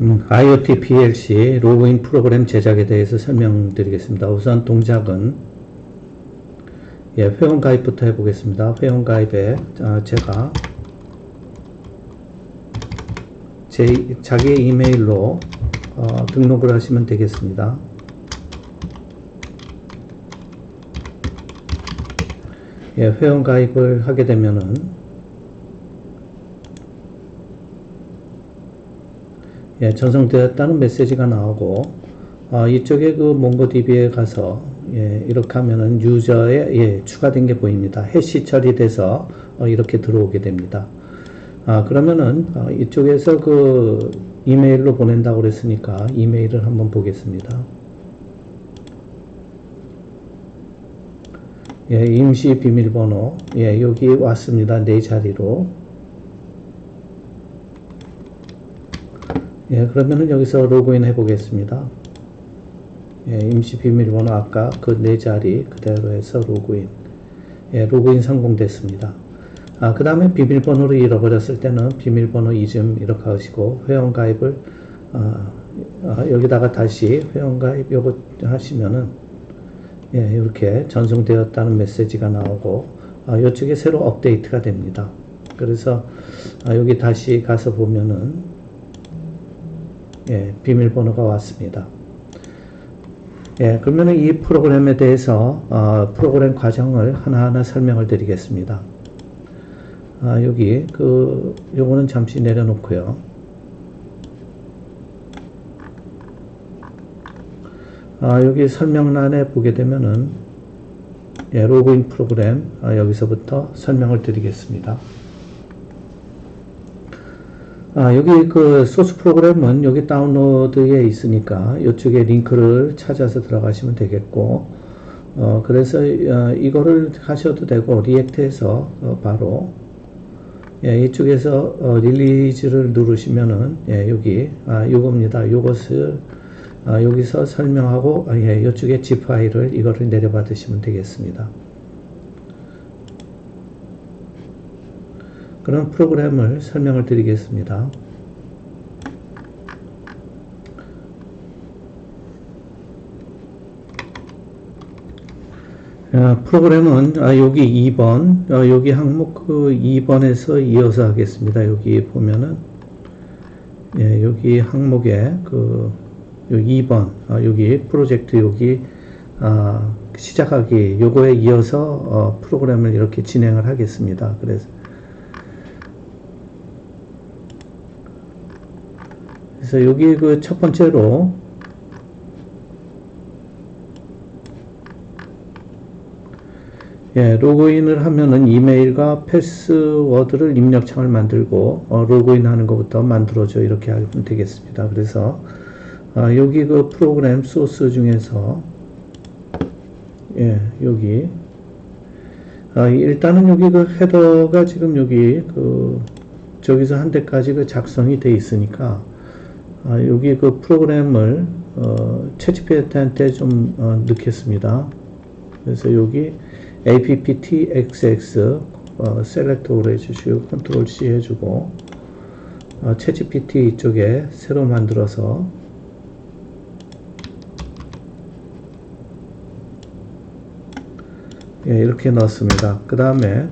음, IoT PLC 로그인 프로그램 제작에 대해서 설명드리겠습니다. 우선 동작은 예, 회원 가입부터 해보겠습니다. 회원 가입에 아, 제가 제 자기 이메일로 어, 등록을 하시면 되겠습니다. 예, 회원 가입을 하게 되면은 예, 전송되었다는 메시지가 나오고 어, 이쪽에 그 몽고DB에 가서 예, 이렇게 하면은 유저에 예, 추가된 게 보입니다. 해시 처리돼서 어, 이렇게 들어오게 됩니다. 아, 그러면은 어, 이쪽에서 그 이메일로 보낸다고 그랬으니까 이메일을 한번 보겠습니다. 예, 임시 비밀번호 예, 여기 왔습니다. 네 자리로 예, 그러면은 여기서 로그인 해 보겠습니다. 예, 임시 비밀번호 아까 그 네 자리 그대로 해서 로그인. 예, 로그인 성공됐습니다. 아, 그 다음에 비밀번호를 잃어버렸을 때는 비밀번호 이름 이렇게 하시고 회원 가입을 아, 아, 여기다가 다시 회원 가입 요거 하시면은 예, 이렇게 전송되었다는 메시지가 나오고 아, 이쪽에 새로 업데이트가 됩니다. 그래서 아, 여기 다시 가서 보면은 예, 비밀번호가 왔습니다. 예, 그러면 이 프로그램에 대해서 어, 프로그램 과정을 하나하나 설명을 드리겠습니다. 아, 여기 그 요거는 잠시 내려놓고요. 아, 여기 설명란에 보게 되면은 예, 로그인 프로그램 아, 여기서부터 설명을 드리겠습니다. 아, 여기 그 소스 프로그램은 여기 다운로드에 있으니까 이쪽에 링크를 찾아서 들어가시면 되겠고, 어, 그래서 어, 이거를 하셔도 되고, 리액트해서 어, 바로 예, 이쪽에서 어, 릴리즈를 누르시면은 예, 여기 아, 요겁니다. 요것을 아, 여기서 설명하고 아, 예, 이쪽에 zip 파일을 이거를 내려받으시면 되겠습니다. 그런 프로그램을 설명을 드리겠습니다. 아, 프로그램은 아, 여기 2번, 아, 여기 항목 그 2번에서 이어서 하겠습니다. 여기 보면은 예, 여기 항목에 그 여기 2번, 아, 여기 프로젝트 여기 아, 시작하기 요거에 이어서 어, 프로그램을 이렇게 진행을 하겠습니다. 그래서 그래서 여기 그첫 번째로 예, 로그인을 하면은 이메일과 패스워드를 입력창을 만들고 어, 로그인 하는 것부터 만들어줘 이렇게 하면 되겠습니다. 그래서 아, 여기 그 프로그램 소스 중에서 예, 여기 아, 일단은 여기 그 헤더가 지금 여기 그 저기서 한 대까지 그 작성이 돼 있으니까 아, 여기 그 프로그램을 어, 채집한테 좀 어, 넣겠습니다. 그래서 여기 apptxx 어, 셀렉트로 해주시고 컨트롤 C 해주고 어, 채집pt 이쪽에 새로 만들어서 예, 이렇게 넣었습니다. 그 다음에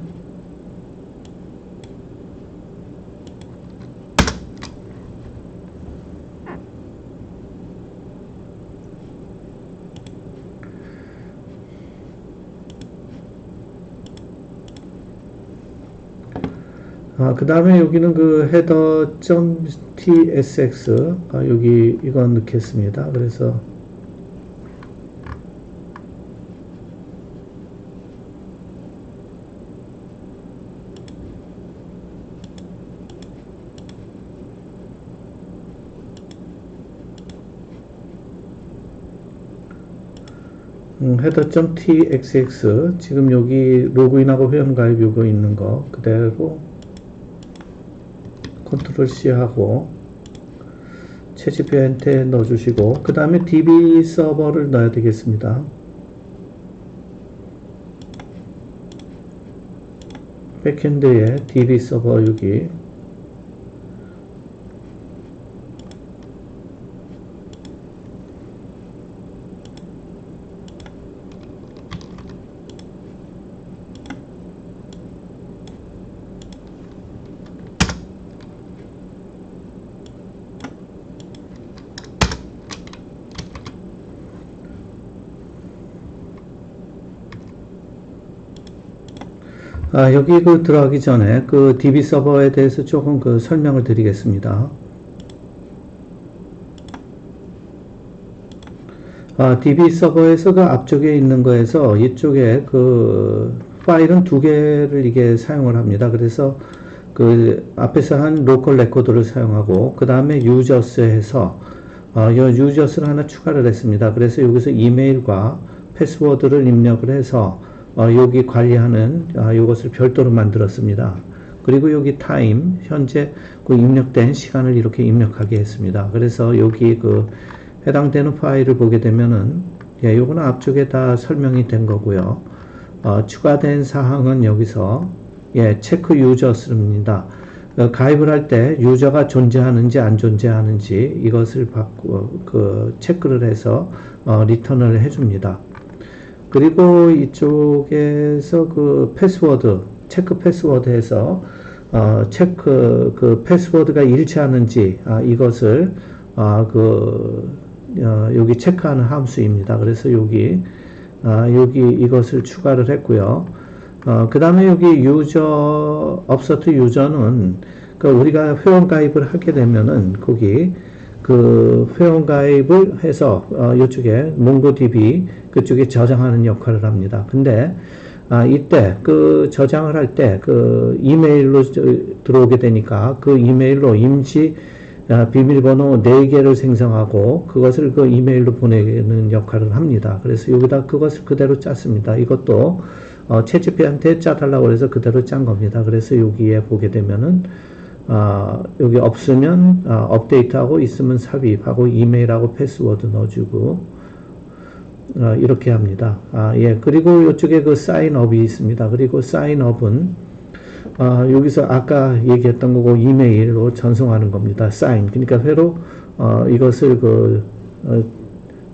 아, 그 다음에 여기는 그 header.tsx 아, 여기 이건 넣겠습니다. 그래서 음, header.txx 지금 여기 로그인하고 회원가입 요거 있는 거 그대로 컨트롤 C 하고 채집표한테 넣어주시고 그 다음에 DB 서버를 넣어야 되겠습니다. 백핸드에 DB 서버 여기 아, 여기 그 들어가기 전에 그 DB 서버에 대해서 조금 그 설명을 드리겠습니다. 아, DB 서버에서 그 앞쪽에 있는 거에서 이쪽에 그 파일은 두 개를 이게 사용을 합니다. 그래서 그 앞에서 한 로컬 레코드를 사용하고 그 다음에 유저스 해서 어, 이 유저스를 하나 추가를 했습니다. 그래서 여기서 이메일과 패스워드를 입력을 해서 어, 여기 관리하는 아, 이것을 별도로 만들었습니다. 그리고 여기 타임 현재 그 입력된 시간을 이렇게 입력하게 했습니다. 그래서 여기 그 해당되는 파일을 보게 되면은 예, 요거는 앞쪽에 다 설명이 된 거고요. 어, 추가된 사항은 여기서 예, 체크 유저스입니다. 어, 가입을 할 때 유저가 존재하는지 안 존재하는지 이것을 받고 그 체크를 해서 어, 리턴을 해줍니다. 그리고 이쪽에서 그 패스워드 체크 패스워드에서 어, 체크 그 패스워드가 일치하는지 아, 이것을 아, 그 어, 여기 체크하는 함수입니다. 그래서 여기 아, 여기 이것을 추가를 했고요. 어, 그 다음에 여기 유저 업서트 유저는 그 우리가 회원 가입을 하게 되면은 거기 그 회원 가입을 해서 어, 이쪽에 몽고DB 그쪽에 저장하는 역할을 합니다. 근데 아, 이때 그 저장을 할 때 그 이메일로 들어오게 되니까 그 이메일로 임시 아, 비밀번호 4개를 생성하고 그것을 그 이메일로 보내는 역할을 합니다. 그래서 여기다 그것을 그대로 짰습니다. 이것도 어, 채집비한테 짜달라고 해서 그대로 짠 겁니다. 그래서 여기에 보게 되면은 어, 여기 없으면 어, 업데이트하고 있으면 삽입하고 이메일하고 패스워드 넣어주고 어, 이렇게 합니다. 아, 예. 그리고 이쪽에 그 사인업이 있습니다. 그리고 사인업은 어, 여기서 아까 얘기했던 거고 이메일로 전송하는 겁니다. 사인. 그러니까 회로 어, 이것을 그 어,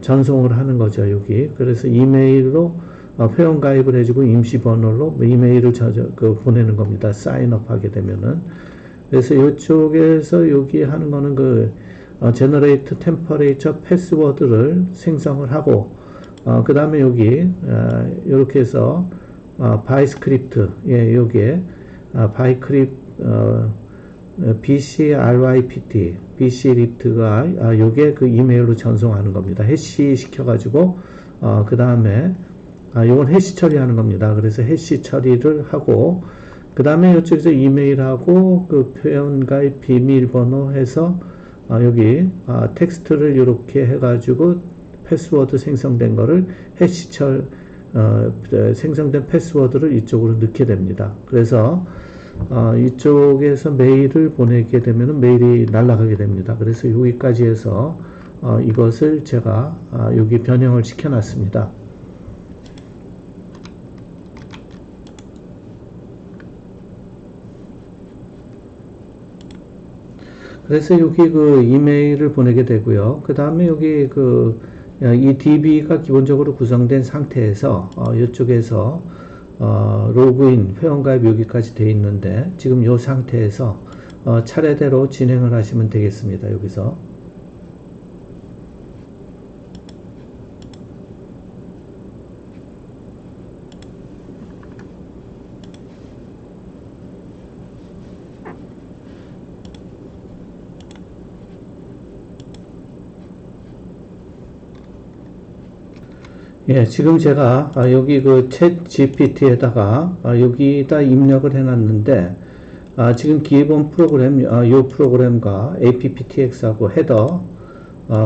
전송을 하는 거죠. 여기. 그래서 이메일로 어, 회원 가입을 해주고 임시 번호로 이메일을 저, 저, 그 보내는 겁니다. 사인업 하게 되면은. 그래서 이쪽에서 여기 하는 거는 그 어, 제너레이트 템퍼레이처 패스워드를 생성을 하고 어, 그 다음에 여기 어, 이렇게 해서 어, 바이 스크립트 예 여기에 아, 바이 크립 어, BCRYPT BC립트가 아, 요게 그 이메일로 전송하는 겁니다. 해시 시켜가지고 어, 그 다음에 아, 요건 해시 처리하는 겁니다. 그래서 해시 처리를 하고 그 다음에 이쪽에서 이메일하고 그 표현가의 비밀번호 해서 아, 여기 아, 텍스트를 이렇게 해가지고 패스워드 생성된 거를 해시철 어, 생성된 패스워드를 이쪽으로 넣게 됩니다. 그래서 어, 이쪽에서 메일을 보내게 되면 메일이 날아가게 됩니다. 그래서 여기까지 해서 어, 이것을 제가 아, 여기 변형을 시켜놨습니다. 그래서 여기 그 이메일을 보내게 되고요. 그 다음에 여기 그 이 DB가 기본적으로 구성된 상태에서 어, 이쪽에서 어, 로그인 회원가입 여기까지 되어 있는데 지금 이 상태에서 어, 차례대로 진행을 하시면 되겠습니다. 여기서 예, 지금 제가 아, 여기 그 챗 GPT에다가 아, 여기다 입력을 해놨는데 아, 지금 기본 프로그램, 이 프로그램과 apptx하고 헤더,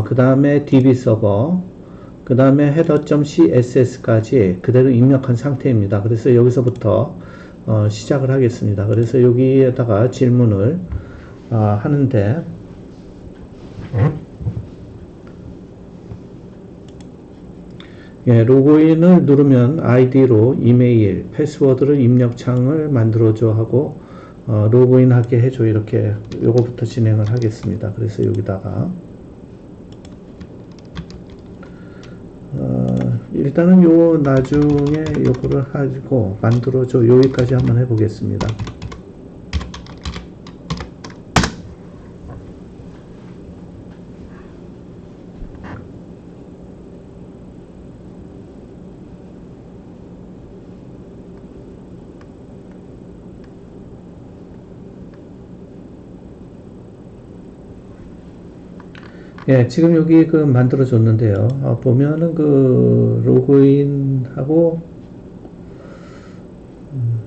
그 다음에 db 서버, 그 다음에 header.css까지 그대로 입력한 상태입니다. 그래서 여기서부터 어, 시작을 하겠습니다. 그래서 여기에다가 질문을 하는데 예, 로그인을 누르면 아이디로 이메일, 패스워드를 입력창을 만들어줘 하고 어, 로그인하게 해줘 이렇게 요거부터 진행을 하겠습니다. 그래서 여기다가 어, 일단은 요 나중에 요거를 가지고 만들어줘 여기까지 한번 해보겠습니다. 예, 지금 여기 그 만들어 줬는데요. 어, 보면은 그 로그인하고 음.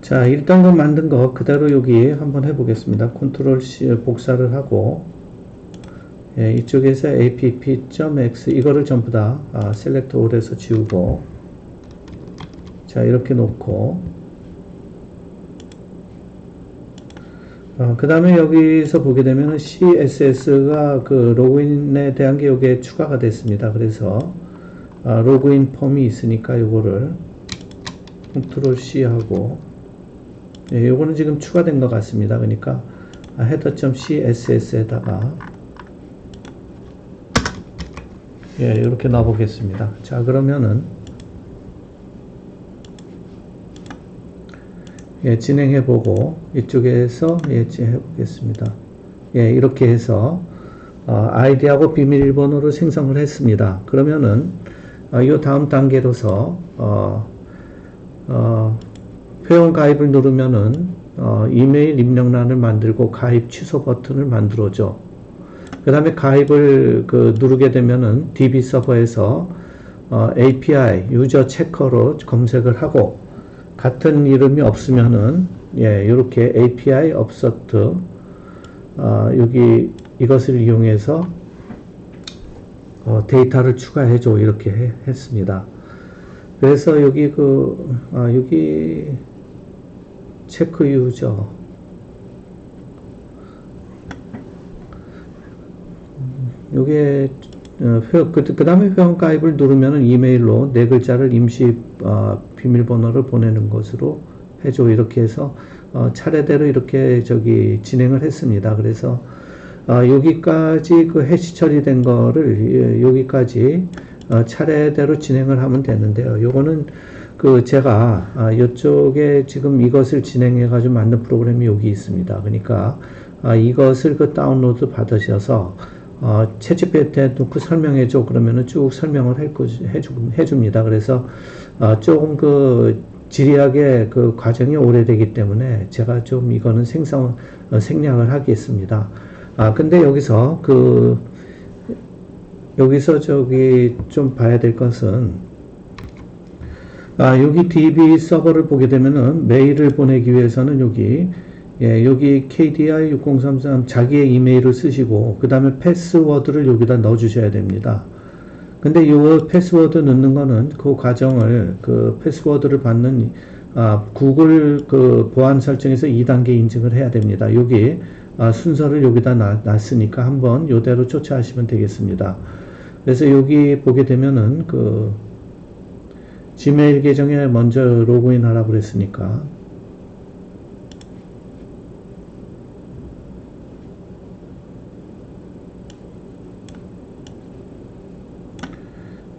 자, 일단 그 만든 거 그대로 여기 한번 해보겠습니다. 컨트롤 C 복사를 하고 예, 이쪽에서 app.x 이거를 전부 다 아, 셀렉트 올에서 지우고 자 이렇게 놓고 어, 그 다음에 여기서 보게 되면 CSS가 그 로그인에 대한 게 여기에 추가가 됐습니다. 그래서 아, 로그인 폼이 있으니까 요거를 컨트롤 C 하고 예, 요거는 지금 추가된 것 같습니다. 그러니까 아, header.css에다가 예, 이렇게 넣어 보겠습니다. 자, 그러면은 예, 진행해 보고 이쪽에서 예, 해 보겠습니다. 예, 이렇게 해서 어, 아이디하고 비밀번호를 생성을 했습니다. 그러면은 어, 이 다음 단계로서 어, 어, 회원 가입을 누르면은 어, 이메일 입력란을 만들고 가입 취소 버튼을 만들어줘. 그 다음에 가입을 그 누르게 되면은 DB 서버에서 어, API 유저 체커로 검색을 하고 같은 이름이 없으면은 예 이렇게 API 업서트 어, 여기 이것을 이용해서 어, 데이터를 추가해 줘 이렇게 해, 했습니다. 그래서 여기 그 아, 여기 체크 유저 요게 어, 그, 그 다음에 회원 가입을 누르면은 이메일로 네 글자를 임시 어, 비밀번호를 보내는 것으로 해줘 이렇게 해서 어, 차례대로 이렇게 저기 진행을 했습니다. 그래서 어, 여기까지 그 해시 처리된 거를 예, 여기까지 어, 차례대로 진행을 하면 되는데요. 요거는 그 제가 아, 이쪽에 지금 이것을 진행해 가지고 만든 프로그램이 여기 있습니다. 그러니까 아, 이것을 그 다운로드 받으셔서 어, 채집배트에 놓고 설명해줘 그러면은 쭉 설명을 해, 해주, 해줍니다. 그래서 어, 조금 그 지리하게 그 과정이 오래되기 때문에 제가 좀 이거는 생성 어, 생략을 하겠습니다. 아 근데 여기서 그 여기서 저기 좀 봐야 될 것은 아 여기 DB 서버를 보게 되면은 메일을 보내기 위해서는 여기 예, 여기 KDI 6033 자기의 이메일을 쓰시고 그 다음에 패스워드를 여기다 넣어 주셔야 됩니다. 근데 이 패스워드 넣는 거는 그 과정을 그 패스워드를 받는 아, 구글 그 보안 설정에서 2단계 인증을 해야 됩니다. 여기 아, 순서를 여기다 놔, 놨으니까 한번 요대로 쫓아하시면 되겠습니다. 그래서 여기 보게 되면은 그 지메일 계정에 먼저 로그인 하라고 그랬으니까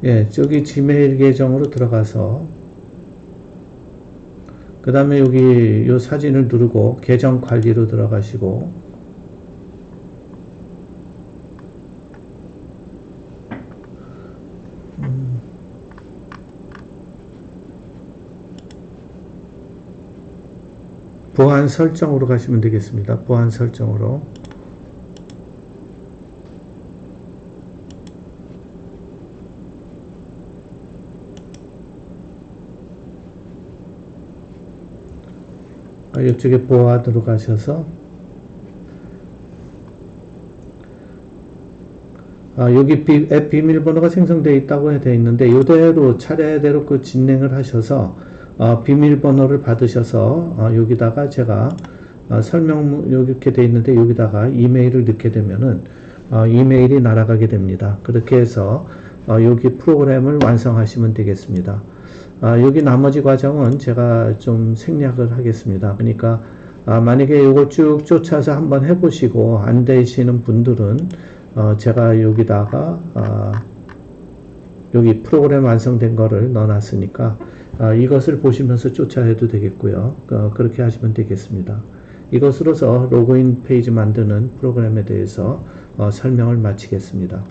예, 저기 지메일 계정으로 들어가서 그 다음에 여기 요 사진을 누르고 계정 관리로 들어가시고 음. 보안 설정으로 가시면 되겠습니다. 보안 설정으로 이쪽에 보안으로 가셔서 아, 여기 비, 앱 비밀번호가 생성되어 있다고 되어 있는데 이대로 차례대로 그 진행을 하셔서 어, 비밀번호를 받으셔서 어, 여기다가 제가 어, 설명 이렇게 되어 있는데 여기다가 이메일을 넣게 되면은 어, 이메일이 날아가게 됩니다. 그렇게 해서 어, 여기 프로그램을 완성하시면 되겠습니다. 아, 여기 나머지 과정은 제가 좀 생략을 하겠습니다. 그러니까 아, 만약에 이걸 쭉 쫓아서 한번 해보시고 안 되시는 분들은 어, 제가 여기다가 아, 여기 프로그램 완성된 거를 넣어놨으니까 아, 이것을 보시면서 쫓아해도 되겠고요. 어, 그렇게 하시면 되겠습니다. 이것으로서 로그인 페이지 만드는 프로그램에 대해서 어, 설명을 마치겠습니다.